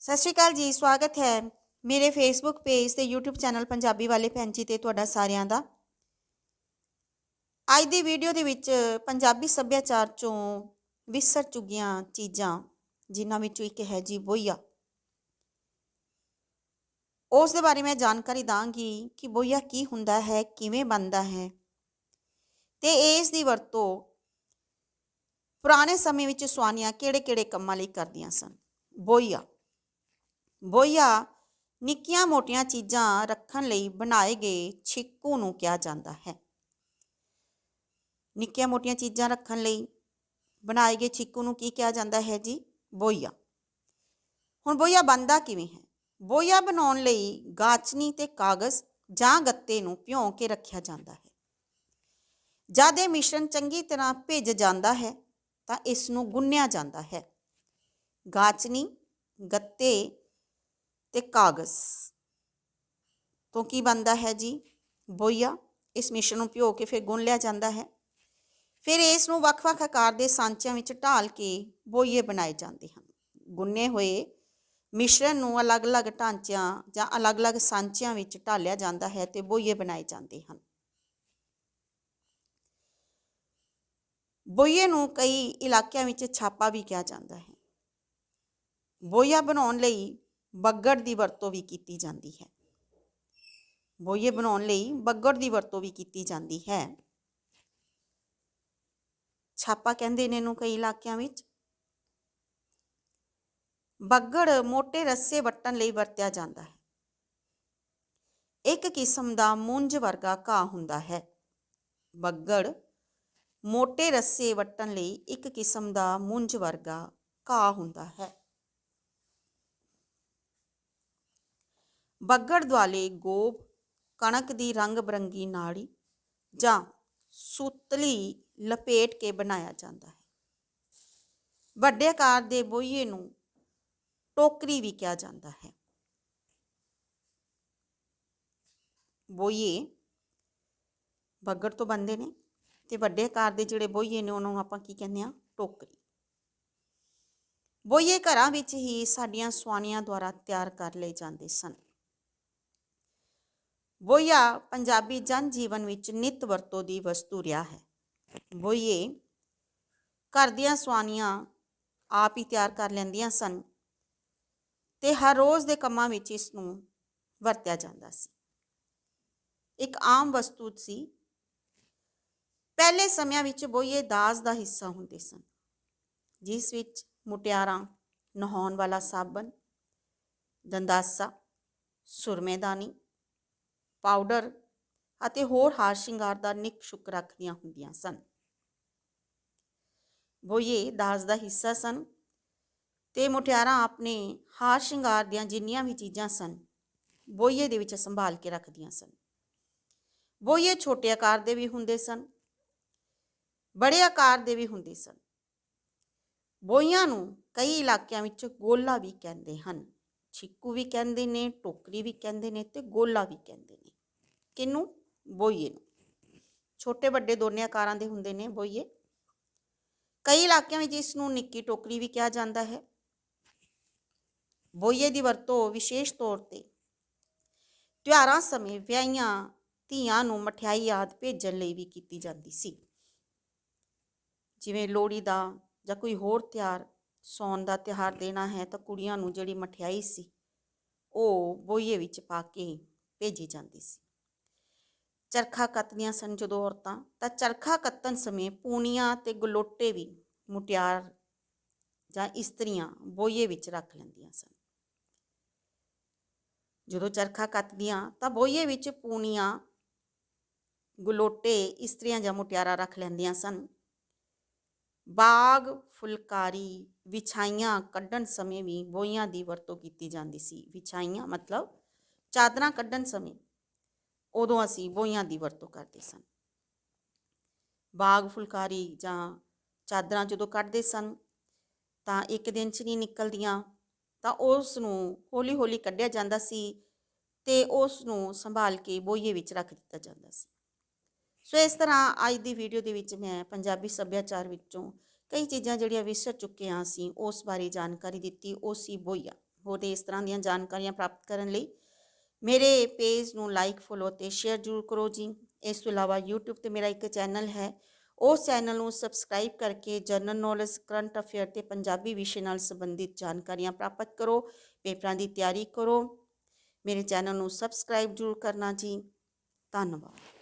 ਸਤਿ ਸ਼੍ਰੀ ਅਕਾਲ ਜੀ, ਸਵਾਗਤ ਹੈ ਮੇਰੇ ਫੇਸਬੁੱਕ ਪੇਜ ਤੇ YouTube ਚੈਨਲ ਪੰਜਾਬੀ ਵਾਲੇ ਭੈਣ ਜੀ ਤੇ ਤੁਹਾਡਾ ਸਾਰਿਆਂ ਦਾ। ਅੱਜ ਦੀ ਵੀਡੀਓ ਦੇ ਵਿੱਚ ਪੰਜਾਬੀ ਸੱਭਿਆਚਾਰ ਚੋਂ ਵਿਸਰ ਚੁੱਕੀਆਂ ਚੀਜ਼ਾਂ, ਜਿਨ੍ਹਾਂ ਵਿੱਚੋਂ ਇੱਕ ਹੈ ਜੀ ਬੋਈਆ। ਉਸ ਦੇ ਬਾਰੇ ਮੈਂ ਜਾਣਕਾਰੀ ਦਾਂਗੀ ਕਿ ਬੋਈਆ ਕੀ ਹੁੰਦਾ ਹੈ, ਕਿਵੇਂ ਬਣਦਾ ਹੈ। ਤੇ ਇਸ ਦੀ ਵਰਤੋਂ ਪੁਰਾਣੇ ਸਮੇਂ ਵਿੱਚ ਸੁਆਨੀਆਂ ਕਿਹੜੇ-ਕਿਹੜੇ ਕੰਮਾਂ ਲਈ ਕਰਦੀਆਂ ਸਨ? ਬੋਈਆ। ਬੋਈਆ, ਨਿੱਕੀਆਂ ਮੋਟੀਆਂ ਚੀਜ਼ਾਂ ਰੱਖਣ ਲਈ ਬਣਾਏ ਗਏ ਛਿੱਕੂ ਨੂੰ ਕਿਹਾ ਜਾਂਦਾ ਹੈ। ਨਿੱਕੀਆਂ ਮੋਟੀਆਂ ਚੀਜ਼ਾਂ ਰੱਖਣ ਲਈ ਬਣਾਏ ਗਏ ਛਿੱਕੂ ਨੂੰ ਕੀ ਕਿਹਾ ਜਾਂਦਾ ਹੈ ਜੀ? ਬੋਈਆ। ਹੁਣ ਬੋਈਆ ਬਣਦਾ ਕਿਵੇਂ ਹੈ? ਬੋਈਆ ਬਣਾਉਣ ਲਈ ਗਾਚਨੀ ਤੇ ਕਾਗਜ਼ ਜਾਂ ਗੱਤੇ ਨੂੰ ਭਿਉਂ ਕੇ ਰੱਖਿਆ ਜਾਂਦਾ ਹੈ। ਜਦ ਇਹ ਮਿਸ਼ਰਣ ਚੰਗੀ ਤਰ੍ਹਾਂ ਭਿੱਜ ਜਾਂਦਾ ਹੈ ਤਾਂ ਇਸ ਨੂੰ ਗੁੰਨਿਆ ਜਾਂਦਾ ਹੈ। ਗਾਚਨੀ, ਗੱਤੇ ਤੇ ਕਾਗਜ਼। ਤੋਂ ਕੀ ਬਣਦਾ ਹੈ ਜੀ? ਬੋਈਆ, ਇਸ ਮਿਸ਼ਰਣ ਨੂੰ ਭਿਓ ਕੇ ਫਿਰ ਗੁੰਨ ਲਿਆ ਜਾਂਦਾ ਹੈ। ਫਿਰ ਇਸ ਨੂੰ ਵੱਖ-ਵੱਖ ਆਕਾਰ ਦੇ ਸਾਂਚਿਆਂ ਵਿੱਚ ਢਾਲ ਕੇ ਬੋਈਏ ਬਣਾਏ ਜਾਂਦੇ ਹਨ। ਗੁੰਨੇ ਹੋਏ ਮਿਸ਼ਰਣ ਨੂੰ ਅਲੱਗ-ਅਲੱਗ ਢਾਂਚਿਆਂ ਜਾਂ ਅਲੱਗ-ਅਲੱਗ ਸਾਂਚਿਆਂ ਵਿੱਚ ਢਾਲਿਆ ਜਾਂਦਾ ਹੈ ਤੇ ਬੋਈਏ ਬਣਾਏ ਜਾਂਦੇ ਹਨ। ਬੋਈਏ ਨੂੰ ਕਈ ਇਲਾਕਿਆਂ ਵਿੱਚ ਛਾਪਾ ਵੀ ਕਿਹਾ ਜਾਂਦਾ ਹੈ। ਬੋਈਆ ਬਣਾਉਣ ਲਈ ਬੱਗੜ ਦੀ ਵਰਤੋਂ ਵੀ ਕੀਤੀ ਜਾਂਦੀ ਹੈ। ਬੋਈਏ ਬਣਾਉਣ ਲਈ ਬੱਗੜ ਦੀ ਵਰਤੋਂ ਵੀ ਕੀਤੀ ਜਾਂਦੀ ਹੈ। ਛਾਪਾ ਕਹਿੰਦੇ ਨੇ ਇਹਨੂੰ ਕਈ ਇਲਾਕਿਆਂ ਵਿੱਚ। ਬੱਗੜ ਮੋٹے ਰੱਸੇ ਵੱਟਣ ਲਈ ਵਰਤਿਆ ਜਾਂਦਾ ਹੈ। ਇੱਕ ਕਿਸਮ ਦਾ ਮੁੰਜ ਵਰਗਾ ਘਾਹ ਹੁੰਦਾ ਹੈ। ਬੱਗੜ ਮੋٹے ਰੱਸੇ ਵੱਟਣ ਲਈ ਇੱਕ ਕਿਸਮ ਦਾ ਮੁੰਜ ਵਰਗਾ ਘਾਹ ਹੁੰਦਾ ਹੈ। ਬੱਗੜ ਦੁਆਲੇ ਗੋਬ ਕਣਕ ਦੀ ਰੰਗ ਬਰੰਗੀ ਨਾੜੀ ਜਾਂ ਸੂਤਲੀ ਲਪੇਟ ਕੇ ਬਣਾਇਆ ਜਾਂਦਾ ਹੈ। ਵੱਡੇ ਆਕਾਰ ਦੇ ਬੋਈਏ ਨੂੰ ਟੋਕਰੀ ਵੀ ਕਿਹਾ ਜਾਂਦਾ ਹੈ। ਬੋਈਏ ਬੱਗੜ ਤੋਂ ਬਣਦੇ ਨੇ ਤੇ ਵੱਡੇ ਆਕਾਰ ਦੇ ਜਿਹੜੇ ਬੋਈਏ ਨੇ ਉਹਨਾਂ ਨੂੰ ਆਪਾਂ ਕੀ ਕਹਿੰਦੇ ਆ ਟੋਕਰੀ। ਬੋਈਏ ਘਰਾਂ ਵਿੱਚ ਹੀ ਸਾਡੀਆਂ ਸਵਾਨੀਆਂ ਦੁਆਰਾ ਤਿਆਰ ਕਰ ਲਏ ਜਾਂਦੇ ਸਨ। ਬੋਈਆ, ਪੰਜਾਬੀ ਜਨ ਜੀਵਨ ਵਿੱਚ ਨਿਤ ਵਰਤੋਂ ਦੀ ਵਸਤੂ ਰਿਹਾ ਹੈ। ਬੋਈਏ, ਘਰ ਦੀਆਂ ਸਵਾਨੀਆਂ ਆਪ ਹੀ ਤਿਆਰ ਕਰ ਲੈਂਦੀਆਂ ਸਨ ਤੇ ਹਰ ਰੋਜ਼ ਦੇ ਕੰਮਾਂ ਵਿੱਚ ਇਸ ਨੂੰ ਵਰਤਿਆ ਜਾਂਦਾ ਸੀ। ਇੱਕ ਆਮ ਵਸਤੂ ਸੀ। ਪਹਿਲੇ ਸਮਿਆਂ ਵਿੱਚ ਬੋਈਏ ਦਾਜ ਦਾ ਹਿੱਸਾ ਹੁੰਦੇ ਸਨ, ਜਿਸ ਵਿੱਚ ਮੁਟਿਆਰਾਂ, ਨਹਾਉਣ ਵਾਲਾ ਸਾਬਣ, ਦੰਦਾਸਾ, ਸੁਰਮੇਦਾਨੀ ਪਾਊਡਰ ਅਤੇ ਹੋਰ ਹਾਰ ਸ਼ਿੰਗਾਰ ਦਾ ਨਿੱਕ ਸ਼ੁਕ ਰੱਖਦੀਆਂ ਹੁੰਦੀਆਂ ਸਨ। ਬੋਈਏ ਦਾਜ ਦਾ ਹਿੱਸਾ ਸਨ ਤੇ ਮੁਟਿਆਰਾਂ ਆਪਣੇ ਹਾਰ ਸ਼ਿੰਗਾਰ ਦੀਆਂ ਜਿੰਨੀਆਂ ਵੀ ਚੀਜ਼ਾਂ ਸਨ, ਬੋਈਏ ਦੇ ਵਿੱਚ ਸੰਭਾਲ ਕੇ ਰੱਖਦੀਆਂ ਸਨ। ਬੋਈਏ ਛੋਟੇ ਆਕਾਰ ਦੇ ਵੀ ਹੁੰਦੇ ਸਨ, ਬੜੇ ਆਕਾਰ ਦੇ ਵੀ ਹੁੰਦੇ ਸਨ। ਬੋਈਆਂ ਨੂੰ ਕਈ ਇਲਾਕਿਆਂ ਵਿੱਚ ਗੋਲਾ ਵੀ ਕਹਿੰਦੇ ਹਨ, ਛਿੱਕੂ ਵੀ ਕਹਿੰਦੇ ਨੇ, ਟੋਕਰੀ ਵੀ ਕਹਿੰਦੇ ਨੇ ਤੇ ਗੋਲਾ ਵੀ ਕਹਿੰਦੇ ਨੇ। ਕਿਨੂੰ? ਬੋਈਏ ਨੂੰ। ਛੋਟੇ ਵੱਡੇ ਦੋਨੇ ਆਕਾਰਾਂ ਦੇ ਹੁੰਦੇ ਨੇ, ਬੋਈਏ। ਕਈ ਇਲਾਕਿਆਂ ਵਿੱਚ ਇਸ ਨੂੰ ਨਿੱਕੀ ਟੋਕਰੀ ਵੀ ਕਿਹਾ ਜਾਂਦਾ ਹੈ। ਬੋਈਏ ਦੀ ਵਰਤੋਂ ਵਿਸ਼ੇਸ਼ ਤੌਰ ਤੇ ਤਿਉਹਾਰਾਂ ਸਮੇਂ ਵਿਆਹੀਆਂ ਧੀਆਂ ਨੂੰ ਮਠਿਆਈ ਆਦ ਭੇਜਣ ਲਈ ਵੀ ਕੀਤੀ ਜਾਂਦੀ ਸੀ। ਜਿਵੇਂ ਲੋਹੜੀ ਦਾ ਜਾਂ ਕੋਈ ਹੋਰ ਤਿਉਹਾਰ, ਸੌਣ ਦਾ ਤਿਉਹਾਰ ਦੇਣਾ ਹੈ ਤਾਂ ਕੁੜੀਆਂ ਨੂੰ ਜਿਹੜੀ ਮਠਿਆਈ ਸੀ, ਉਹ ਬੋਈਏ ਵਿੱਚ ਪਾ ਕੇ ਭੇਜੀ ਜਾਂਦੀ ਸੀ। ਚਰਖਾ ਕੱਤਦੀਆਂ ਸਨ ਜਦੋਂ ਔਰਤਾਂ, ਤਾਂ ਚਰਖਾ ਕੱਤਣ ਸਮੇਂ ਪੂਣੀਆਂ ਤੇ ਗਲੋਟੇ ਵੀ ਮੁਟਿਆਰ ਜਾਂ ਇਸਤਰੀਆਂ ਬੋਈਏ ਵਿੱਚ ਰੱਖ ਲੈਂਦੀਆਂ ਸਨ। ਜਦੋਂ ਚਰਖਾ ਕੱਤਦੀਆਂ, ਤਾਂ ਬੋਈਏ ਵਿੱਚ ਪੂਣੀਆਂ, ਗਲੋਟੇ, ਇਸਤਰੀਆਂ ਜਾਂ ਮੁਟਿਆਰਾਂ ਰੱਖ ਲੈਂਦੀਆਂ ਸਨ। ਬਾਗ ਫੁਲਕਾਰੀ ਵਿਛਾਈਆਂ ਕੱਢਣ ਸਮੇਂ ਵੀ ਬੋਈਆਂ ਦੀ ਵਰਤੋਂ ਕੀਤੀ ਜਾਂਦੀ ਸੀ। ਵਿਛਾਈਆਂ ਮਤਲਬ ਚਾਦਰਾਂ ਕੱਢਣ ਸਮੇਂ। ਉਦੋਂ ਅਸੀਂ ਬੋਈਆਂ ਦੀ ਵਰਤੋਂ ਕਰਦੇ ਸਨ। ਬਾਗ ਫੁਲਕਾਰੀ ਜਾਂ ਚਾਦਰਾਂ ਜਦੋਂ ਕੱਢਦੇ ਸਨ, ਤਾਂ ਇੱਕ ਦਿਨ 'ਚ ਨਹੀਂ ਨਿਕਲਦੀਆਂ, ਤਾਂ ਉਸ ਨੂੰ ਹੌਲੀ ਹੌਲੀ ਕੱਢਿਆ ਜਾਂਦਾ ਸੀ ਤੇ ਉਸ ਨੂੰ ਸੰਭਾਲ ਕੇ ਬੋਈਏ ਵਿੱਚ ਰੱਖ ਦਿੱਤਾ ਜਾਂਦਾ ਸੀ। ਸੋ ਇਸ ਤਰ੍ਹਾਂ ਅੱਜ ਦੀ ਵੀਡੀਓ ਦੇ ਵਿੱਚ ਮੈਂ ਪੰਜਾਬੀ ਸੱਭਿਆਚਾਰ ਵਿੱਚੋਂ ਕਈ ਚੀਜ਼ਾਂ ਜਿਹੜੀਆਂ ਵਿਸਰ ਚੁੱਕੇ ਹਾਂ ਅਸੀਂ ਉਸ ਬਾਰੇ ਜਾਣਕਾਰੀ ਦਿੱਤੀ, ਉਹ ਸੀ ਬੋਈਆ। ਹੋਰ ਇਸ ਤਰ੍ਹਾਂ ਦੀਆਂ ਜਾਣਕਾਰੀਆਂ ਪ੍ਰਾਪਤ ਕਰਨ ਲਈ ਮੇਰੇ ਪੇਜ ਨੂੰ ਲਾਈਕ ਫੋਲੋ ਤੇ ਸ਼ੇਅਰ ਜ਼ਰੂਰ ਕਰੋ ਜੀ। ਇਸ ਤੋਂ ਇਲਾਵਾ YouTube ਤੇ ਮੇਰਾ ਇੱਕ ਚੈਨਲ ਹੈ। ਉਸ ਚੈਨਲ ਨੂੰ ਸਬਸਕ੍ਰਾਈਬ ਕਰਕੇ ਜਨਰਲ ਨੌਲੇਜ ਕਰੰਟ ਅਫੇਅਰ ਤੇ ਪੰਜਾਬੀ ਵਿਸ਼ੇ ਨਾਲ ਸੰਬੰਧਿਤ ਜਾਣਕਾਰੀਆਂ ਪ੍ਰਾਪਤ ਕਰੋ। ਪੇਪਰਾਂ ਦੀ ਤਿਆਰੀ ਕਰੋ। ਮੇਰੇ ਚੈਨਲ ਨੂੰ ਸਬਸਕ੍ਰਾਈਬ ਜ਼ਰੂਰ ਕਰਨਾ ਜੀ। ਧੰਨਵਾਦ।